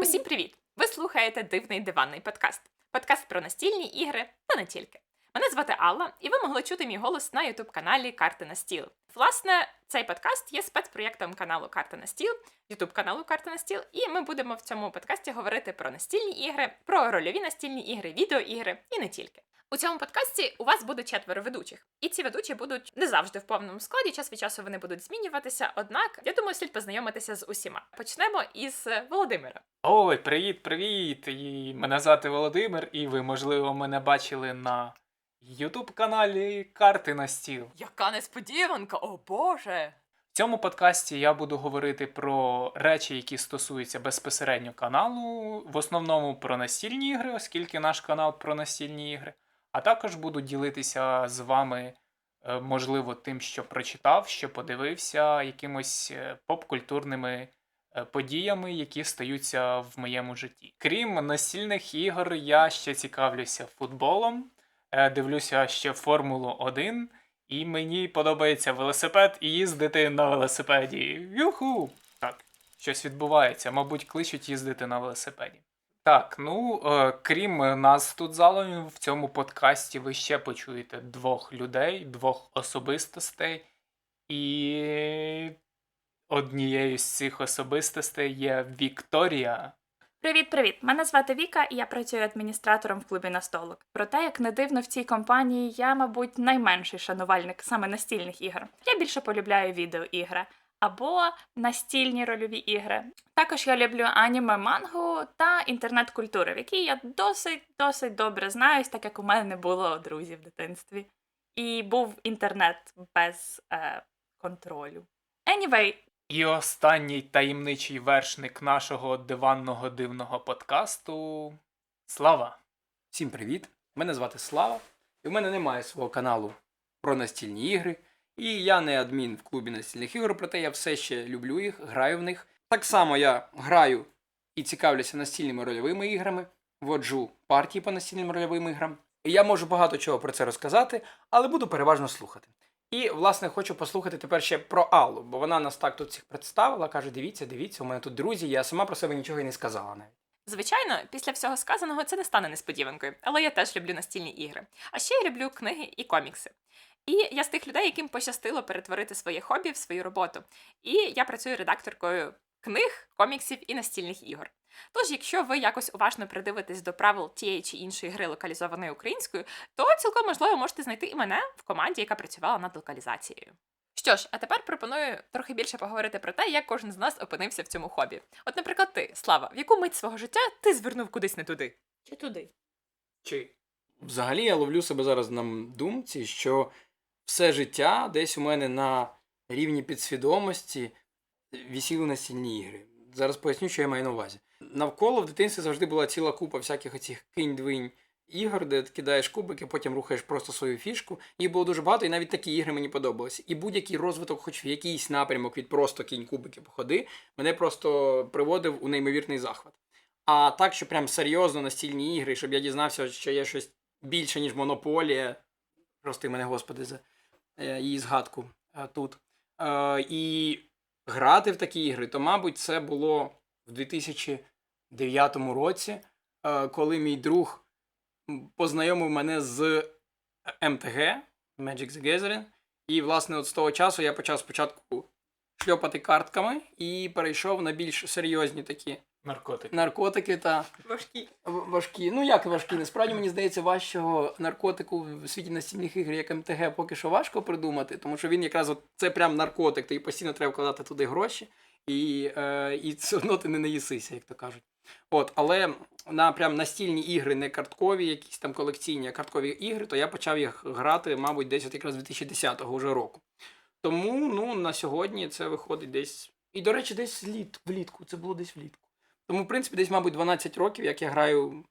Усім привіт! Ви слухаєте дивний диванний подкаст. Подкаст про настільні ігри та не тільки. Мене звати Алла, і ви могли чути мій голос на ютуб каналі Карти на стіл. Власне, цей подкаст є спецпроєктом каналу Карти на стіл, ютуб каналу Карти на стіл, і ми будемо в цьому подкасті говорити про настільні ігри, про рольові настільні ігри, відеоігри і не тільки. У цьому подкасті у вас буде четверо ведучих, і ці ведучі будуть не завжди в повному складі. Час від часу вони будуть змінюватися. Однак я думаю, слід познайомитися з усіма. Почнемо із е, Володимира. Ой, привіт, привіт! І мене звати Володимир, і ви, можливо, мене бачили на Ютуб каналі Карти на стіл. Яка несподіванка, о Боже! В цьому подкасті я буду говорити про речі, які стосуються безпосередньо каналу, в основному про настільні ігри, оскільки наш канал про настільні ігри. А також буду ділитися з вами, е, можливо, тим, що прочитав, що подивився, якимось е, поп-культурними е, подіями, які стаються в моєму житті. Крім настільних ігор, я ще цікавлюся футболом, дивлюся ще Формулу 1. І мені подобається велосипед і їздити на велосипеді. Юху! Так, щось відбувається. Мабуть, кличуть їздити на велосипеді. Так, ну е, крім нас тут залом в цьому подкасті ви ще почуєте двох людей, двох особистостей. І однією з цих особистостей є Вікторія. Привіт, привіт! Мене звати Віка, і я працюю адміністратором в клубі настолок. Проте, як не дивно, в цій компанії я, мабуть, найменший шанувальник саме настільних ігор. Я більше полюбляю відеоігри або настільні рольові ігри. Також я люблю аніме, мангу та інтернет-культури, в якій я досить досить добре знаюсь, так як у мене не було друзів в дитинстві. І був інтернет без е, контролю. Anyway, І останній таємничий вершник нашого диванного дивного подкасту Слава. Всім привіт! Мене звати Слава, і в мене немає свого каналу про настільні ігри. І я не адмін в клубі настільних ігор, проте я все ще люблю їх, граю в них. Так само я граю і цікавлюся настільними рольовими іграми, воджу партії по настільним рольовим іграм. І я можу багато чого про це розказати, але буду переважно слухати. І, власне, хочу послухати тепер ще про Аллу, бо вона нас так тут всіх представила, каже: дивіться, дивіться, у мене тут друзі, я сама про себе нічого і не сказала навіть. Звичайно, після всього сказаного це не стане несподіванкою, але я теж люблю настільні ігри. А ще я люблю книги і комікси. І я з тих людей, яким пощастило перетворити своє хобі в свою роботу. І я працюю редакторкою книг, коміксів і настільних ігор. Тож, якщо ви якось уважно придивитесь до правил тієї чи іншої гри, локалізованої українською, то цілком можливо можете знайти і мене в команді, яка працювала над локалізацією. Що ж, а тепер пропоную трохи більше поговорити про те, як кожен з нас опинився в цьому хобі. От, наприклад, ти, Слава, в яку мить свого життя ти звернув кудись не туди? чи туди? Чи Взагалі я ловлю себе зараз на думці, що все життя десь у мене на рівні підсвідомості вісіли настільні ігри. Зараз поясню, що я маю на увазі. Навколо в дитинстві завжди була ціла купа всяких оцих кинь-двинь ігор, де ти кидаєш кубики, потім рухаєш просто свою фішку. Їх було дуже багато, і навіть такі ігри мені подобалися. І будь-який розвиток, хоч в якийсь напрямок від просто кінь кубики походи, мене просто приводив у неймовірний захват. А так, що прям серйозно настільні ігри, щоб я дізнався, що є щось більше, ніж монополія. Прости мене, господи, за е, її згадку е, тут. Е, і грати в такі ігри, то, мабуть, це було в 2009 році, е, коли мій друг познайомив мене з МТГ Magic the Gathering. І, власне, от з того часу я почав спочатку шльопати картками і перейшов на більш серйозні такі наркотик? наркотики та Важкі. Важкі. Ну як важкі? Насправді мені здається, важчого наркотику в світі настільних ігр, як МТГ, поки що важко придумати, тому що він якраз от, це прям наркотик, тобі постійно треба вкладати туди гроші, і, е, і все одно ти не наїсися, як то кажуть. От, але на прям настільні ігри, не карткові, якісь там колекційні, а карткові ігри, то я почав їх грати, мабуть, десь от якраз 2010 вже року. Тому ну, на сьогодні це виходить десь. І, до речі, десь літ, влітку. Це було десь влітку. Тому, в принципі, десь, мабуть, 12 років, як я граю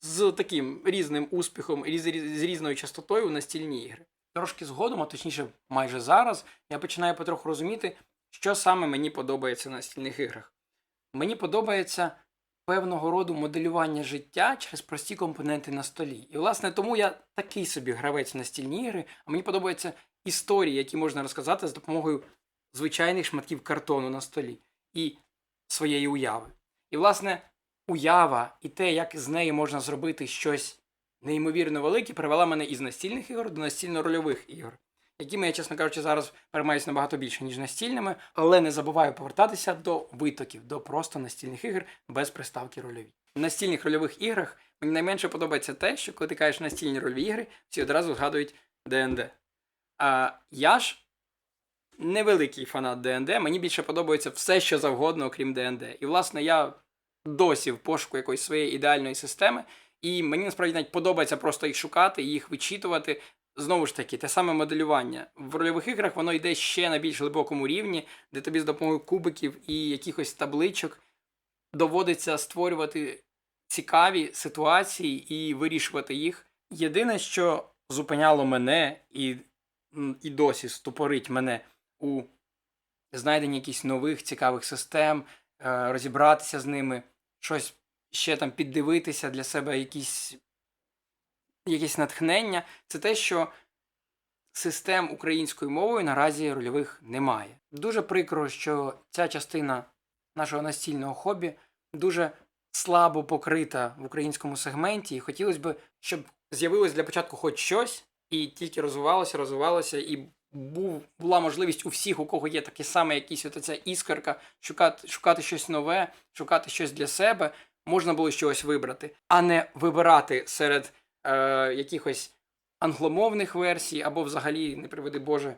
з таким різним успіхом і з різною частотою настільні ігри. Трошки згодом, а точніше, майже зараз, я починаю потроху розуміти, що саме мені подобається на настільних іграх. Мені подобається певного роду моделювання життя через прості компоненти на столі. І, власне, тому я такий собі гравець в настільні ігри, а мені подобаються історії, які можна розказати з допомогою звичайних шматків картону на столі і своєї уяви. І, власне, уява і те, як з нею можна зробити щось неймовірно велике, привела мене із настільних ігор до настільно-рольових ігор, якими я, чесно кажучи, зараз переймаюся набагато більше, ніж настільними, але не забуваю повертатися до витоків, до просто настільних ігор без приставки рольові. В настільних рольових іграх мені найменше подобається те, що коли ти кажеш настільні рольові ігри, всі одразу згадують ДНД. А я ж невеликий фанат ДНД, мені більше подобається все, що завгодно, окрім ДНД. І, власне, я досі в пошуку якоїсь своєї ідеальної системи, і мені насправді навіть подобається просто їх шукати, їх вичитувати. Знову ж таки, те саме моделювання. В рольових іграх воно йде ще на більш глибокому рівні, де тобі з допомогою кубиків і якихось табличок доводиться створювати цікаві ситуації і вирішувати їх. Єдине, що зупиняло мене і, і досі ступорить мене у знайденні якихось нових цікавих систем, е, розібратися з ними, щось ще там піддивитися для себе, якісь, якісь натхнення, це те, що систем українською мовою наразі рольових немає. Дуже прикро, що ця частина нашого настільного хобі дуже слабо покрита в українському сегменті, і хотілося б, щоб з'явилось для початку хоч щось, і тільки розвивалося, розвивалося, і був, була можливість у всіх, у кого є таке саме якісь от ця іскорка, шукати, шукати щось нове, шукати щось для себе, можна було щось вибрати, а не вибирати серед е, якихось англомовних версій або взагалі, не приведи Боже,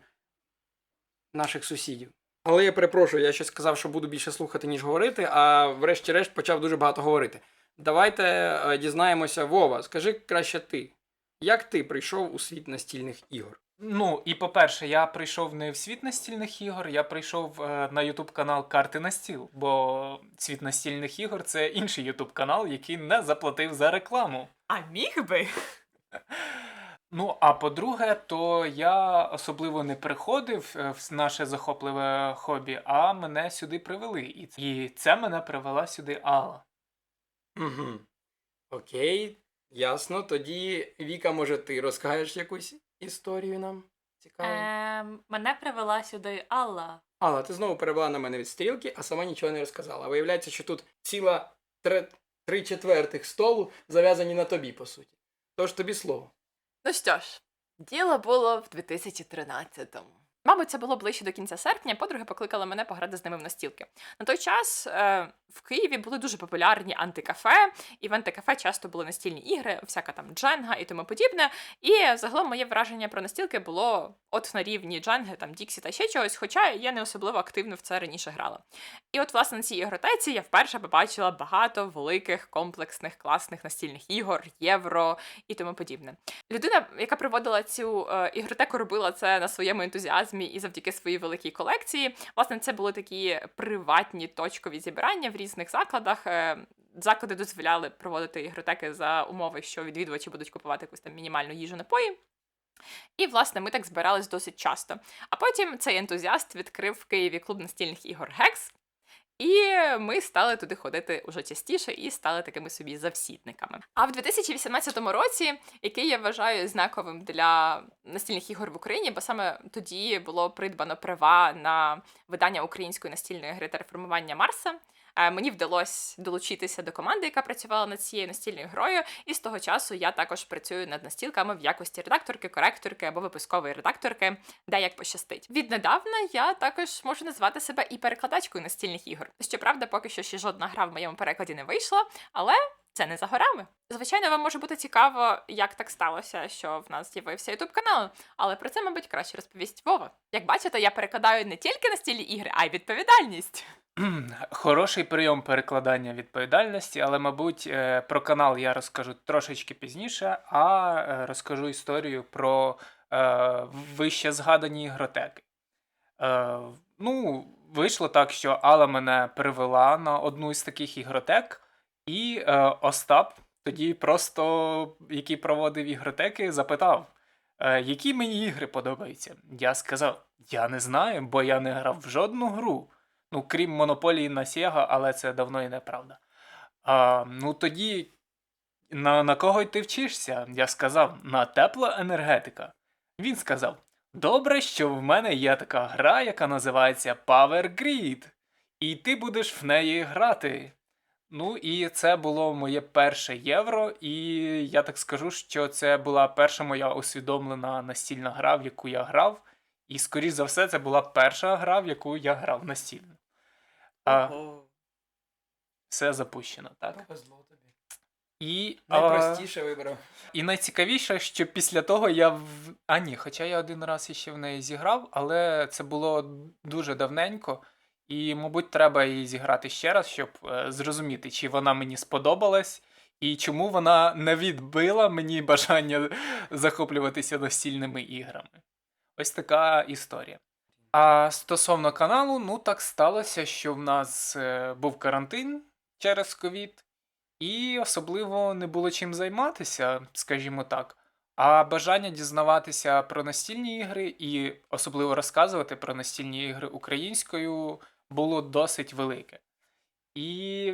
наших сусідів. Але я перепрошую, я щось сказав, що буду більше слухати, ніж говорити, а врешті-решт почав дуже багато говорити. Давайте е, дізнаємося, Вова, скажи краще ти. Як ти прийшов у світ настільних ігор? Ну, і по-перше, я прийшов не в світ настільних ігор, я прийшов е, на Ютуб канал Карти на стіл, бо світ настільних ігор це інший Ютуб канал, який не заплатив за рекламу. А міг би? Ну, а по-друге, то я особливо не приходив е, в наше захопливе хобі, а мене сюди привели. І це, і це мене привела сюди Алла. Угу. Окей, ясно. Тоді, Віка, може, ти розкажеш якусь історію нам? Цікаво. Ем, мене привела сюди Алла. Алла, ти знову перевела на мене від стрілки, а сама нічого не розказала. Виявляється, що тут ціла три четвертих столу зав'язані на тобі, по суті. Тож тобі слово. Ну що ж, діло було в 2013-му. Мабуть, це було ближче до кінця серпня. Подруги покликали мене пограти з ними в настілки. На той час е, в Києві були дуже популярні антикафе, і в антикафе часто були настільні ігри, всяка там дженга і тому подібне. І загалом моє враження про настілки було от на рівні дженги, там Діксі та ще чогось, хоча я не особливо активно в це раніше грала. І от, власне, на цій ігротеці я вперше побачила багато великих, комплексних, класних настільних ігор, євро і тому подібне. Людина, яка проводила цю е, ігротеку, робила це на своєму ентузіазмі і завдяки своїй великій колекції. Власне, це були такі приватні точкові зібрання в різних закладах. Е, заклади дозволяли проводити ігротеки за умови, що відвідувачі будуть купувати якусь там мінімальну їжу напої. І, власне, ми так збирались досить часто. А потім цей ентузіаст відкрив в Києві клуб настільних ігор Гекс. І ми стали туди ходити уже частіше і стали такими собі завсідниками. А в 2018 році, який я вважаю знаковим для настільних ігор в Україні, бо саме тоді було придбано права на видання української настільної гри та реформування Марса. Мені вдалося долучитися до команди, яка працювала над цією настільною грою, і з того часу я також працюю над настілками в якості редакторки, коректорки або випускової редакторки, де як пощастить. Віднедавна я також можу назвати себе і перекладачкою настільних ігор. Щоправда, поки що ще жодна гра в моєму перекладі не вийшла, але це не за горами. Звичайно, вам може бути цікаво, як так сталося, що в нас з'явився ютуб канал, але про це, мабуть, краще розповість Вова. Як бачите, я перекладаю не тільки настільні ігри, а й відповідальність. Хороший прийом перекладання відповідальності, але, мабуть, е, про канал я розкажу трошечки пізніше, а е, розкажу історію про е, вище згадані ігротеки. Ну, вийшло так, що Алла мене привела на одну із таких ігротек, і Остап, тоді просто, який проводив ігротеки, запитав, які мені ігри подобаються. Я сказав, я не знаю, бо я не грав в жодну гру. Ну, крім монополії на Sega, але це давно і неправда. А, ну тоді на, на кого й ти вчишся? Я сказав, на тепла енергетика. Він сказав: Добре, що в мене є така гра, яка називається Power Grid, і ти будеш в неї грати. Ну і це було моє перше євро, і я так скажу, що це була перша моя усвідомлена настільна гра, в яку я грав. І, скоріш за все, це була перша гра, в яку я грав настільно. А, Ого, все запущено, так. повезло тобі. І, а, Найпростіше вибрав. і найцікавіше, що після того я в. А ні, хоча я один раз іще в неї зіграв, але це було дуже давненько. І, мабуть, треба її зіграти ще раз, щоб е, зрозуміти, чи вона мені сподобалась, і чому вона не відбила мені бажання захоплюватися настільними іграми. Ось така історія. А стосовно каналу, ну так сталося, що в нас е, був карантин через ковід, і особливо не було чим займатися, скажімо так. А бажання дізнаватися про настільні ігри і особливо розказувати про настільні ігри українською було досить велике. І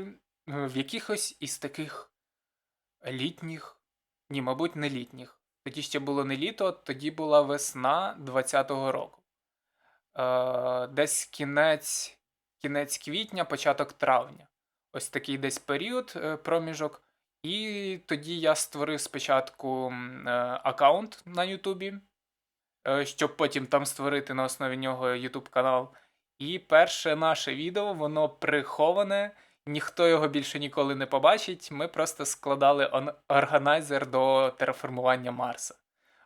е, в якихось із таких літніх, ні, мабуть, не літніх. Тоді ще було не літо, тоді була весна 20-го року. Е, десь кінець, кінець квітня, початок травня. Ось такий десь період, е, проміжок. І тоді я створив спочатку е, аккаунт на Ютубі, е, щоб потім там створити на основі нього YouTube канал. І перше наше відео, воно приховане, ніхто його більше ніколи не побачить. Ми просто складали органайзер до терраформування Марса.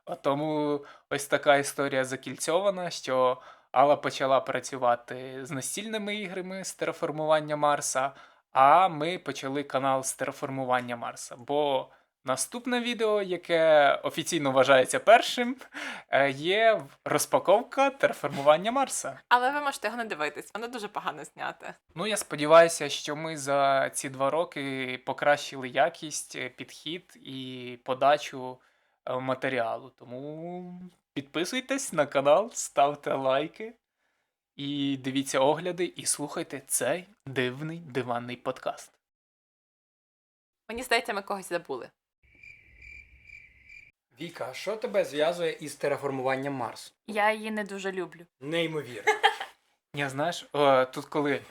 От Тому ось така історія закільцьована, що Алла почала працювати з настільними іграми з терраформування Марса, а ми почали канал з терраформування Марса. Бо наступне відео, яке офіційно вважається першим, е, є розпаковка терраформування Марса. Але ви можете його не дивитись, воно дуже погано зняте. Ну, я сподіваюся, що ми за ці два роки покращили якість, е, підхід і подачу е, матеріалу. Тому підписуйтесь на канал, ставте лайки і дивіться огляди, і слухайте цей дивний диванний подкаст. Мені здається, ми когось забули. Віка, а що тебе зв'язує із тераформуванням Марсу? Я її не дуже люблю. Неймовірно. Я знаєш, о, тут коли.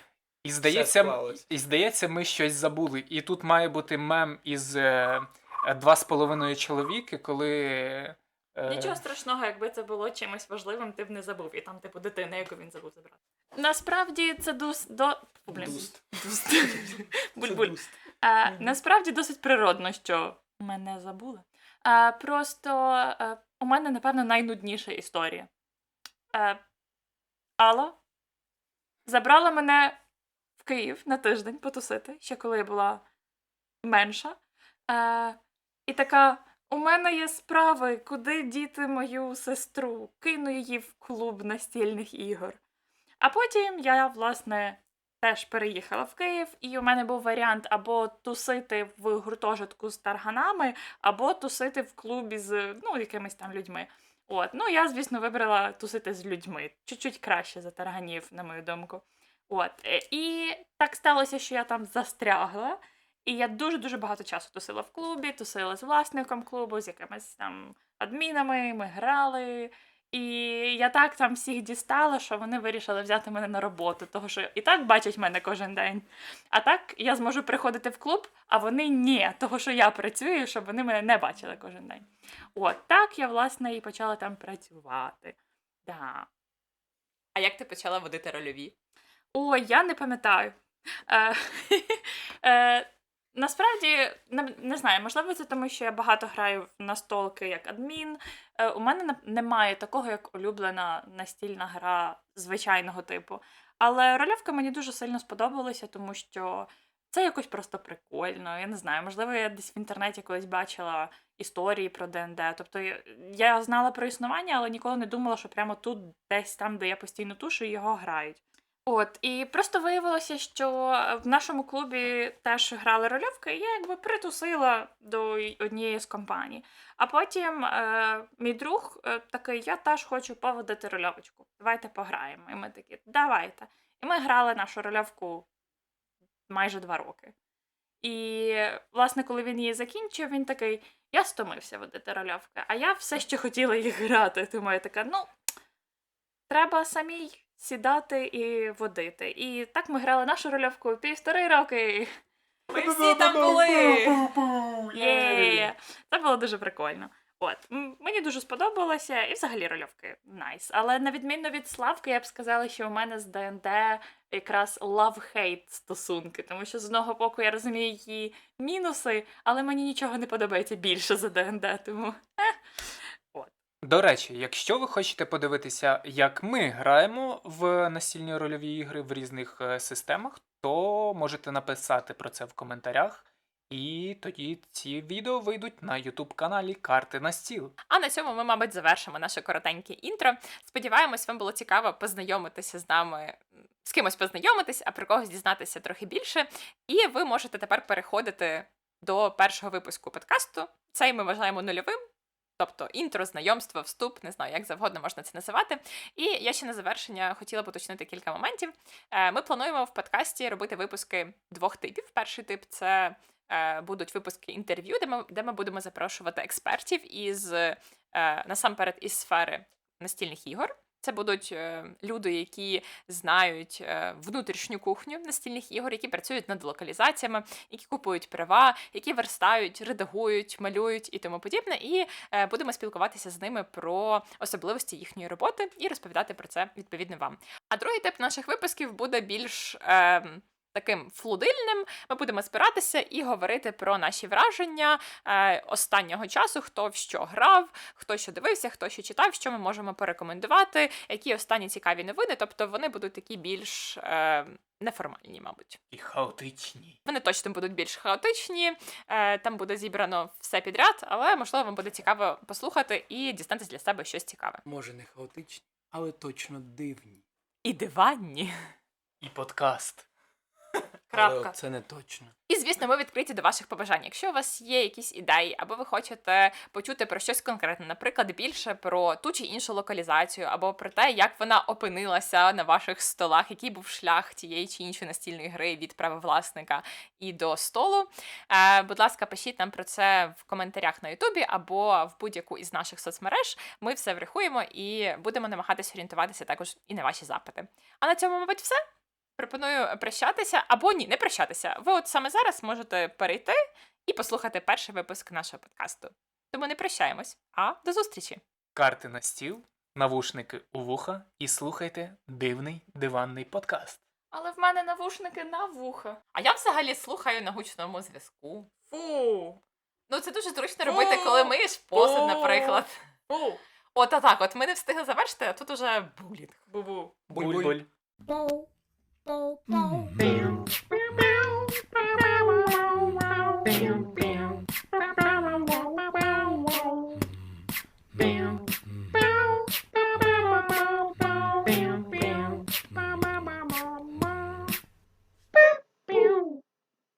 І здається, склалось. і здається, ми щось забули. І тут має бути мем із е, е, два з половиною чоловіки, коли. Е, Нічого страшного, якби це було чимось важливим, ти б не забув, і там, типу, дитина, яку він забув забрати. Насправді це дос до. Блін. Дуст. Дуст. Буль-буль. дуст. Е, Мгм. Насправді досить природно, що мене забули. Е, просто е, у мене, напевно, найнудніша історія. Е, Алла забрала мене в Київ на тиждень потусити, ще коли я була менша. Е, і така: у мене є справи, куди діти мою сестру, кину її в клуб настільних ігор. А потім я, власне, теж переїхала в Київ, і у мене був варіант або тусити в гуртожитку з тарганами, або тусити в клубі з ну, якимись там людьми. От, ну я, звісно, вибрала тусити з людьми. Чуть-чуть краще за тарганів, на мою думку. От. е, І так сталося, що я там застрягла. І я дуже-дуже багато часу тусила в клубі, тусила з власником клубу, з якимись там адмінами, ми грали. І я так там всіх дістала, що вони вирішили взяти мене на роботу, того що і так бачать мене кожен день. А так я зможу приходити в клуб, а вони ні, того що я працюю, щоб вони мене не бачили кожен день. От так я, власне, і почала там працювати. Да. А як ти почала водити рольові? Ой, я не пам'ятаю. Е, е, насправді, не, не знаю, можливо, це тому, що я багато граю в настолки як адмін. Е, у мене немає такого, як улюблена настільна гра звичайного типу. Але рольовка мені дуже сильно сподобалася, тому що це якось просто прикольно. Я не знаю, можливо, я десь в інтернеті колись бачила історії про ДНД. Тобто я- знала про існування, але ніколи не думала, що прямо тут, десь там, де я постійно тушу, його грають. От, і просто виявилося, що в нашому клубі теж грали рольовки, і я якби притусила до однієї з компаній. А потім е, мій друг е, такий: я теж хочу поводити рольовочку. Давайте пограємо. І ми такі, давайте. І ми грали нашу рольовку майже два роки. І, власне, коли він її закінчив, він такий: я стомився водити рольовки, а я все ще хотіла їх грати. Тому я така, ну, треба самій сідати і водити. І так ми грали нашу рольовку півтори роки. Ми всі там були. Є! Це було дуже прикольно. От, мені дуже сподобалося, і взагалі рольовки найс. Але на відміну від Славки, я б сказала, що у мене з ДНД якраз love-hate стосунки, тому що з одного боку я розумію її мінуси, але мені нічого не подобається більше за ДНД, тому. До речі, якщо ви хочете подивитися, як ми граємо в настільні рольові ігри в різних е, системах, то можете написати про це в коментарях, і тоді ці відео вийдуть на YouTube каналі Карти на стіл. А на цьому ми, мабуть, завершимо наше коротеньке інтро. Сподіваємось, вам було цікаво познайомитися з нами, з кимось познайомитись, а про когось дізнатися трохи більше. І ви можете тепер переходити до першого випуску подкасту. Цей ми вважаємо нульовим. Тобто інтро, знайомство, вступ, не знаю, як завгодно можна це називати. І я ще на завершення хотіла б уточнити кілька моментів. Е, Ми плануємо в подкасті робити випуски двох типів. Перший тип це е, будуть випуски інтерв'ю, де ми, де ми будемо запрошувати експертів із е, насамперед із сфери настільних ігор. Це будуть е, люди, які знають е, внутрішню кухню настільних ігор, які працюють над локалізаціями, які купують права, які верстають, редагують, малюють і тому подібне. І е, будемо спілкуватися з ними про особливості їхньої роботи і розповідати про це відповідно вам. А другий тип наших випусків буде більш. Е, Таким флудильним ми будемо спиратися і говорити про наші враження е, останнього часу, хто в що грав, хто що дивився, хто що читав, що ми можемо порекомендувати, які останні цікаві новини. Тобто вони будуть такі більш е, неформальні, мабуть. І хаотичні. Вони точно будуть більш хаотичні. Е, там буде зібрано все підряд, але можливо вам буде цікаво послухати і дізнатися для себе щось цікаве. Може, не хаотичні, але точно дивні. І диванні. І подкаст. Але Крапка. от це не точно. І звісно, ми відкриті до ваших побажань. Якщо у вас є якісь ідеї, або ви хочете почути про щось конкретне, наприклад, більше про ту чи іншу локалізацію, або про те, як вона опинилася на ваших столах, який був шлях тієї чи іншої настільної гри від правовласника і до столу. Е, будь ласка, пишіть нам про це в коментарях на Ютубі або в будь-яку із наших соцмереж. Ми все врахуємо і будемо намагатися орієнтуватися також і на ваші запити. А на цьому, мабуть, все. Пропоную прощатися або ні, не прощатися. Ви от саме зараз можете перейти і послухати перший випуск нашого подкасту. Тому не прощаємось, а до зустрічі! Карти на стіл, навушники у вуха і слухайте дивний диванний подкаст. Але в мене навушники на вуха. А я взагалі слухаю на гучному зв'язку. Фу. Ну це дуже зручно робити, коли миєш посуд, Фу. наприклад. Фу. От а так, от ми не встигли завершити, а тут уже булінг. Бу-бу. Буль-буль. bow, bow. Mm-hmm.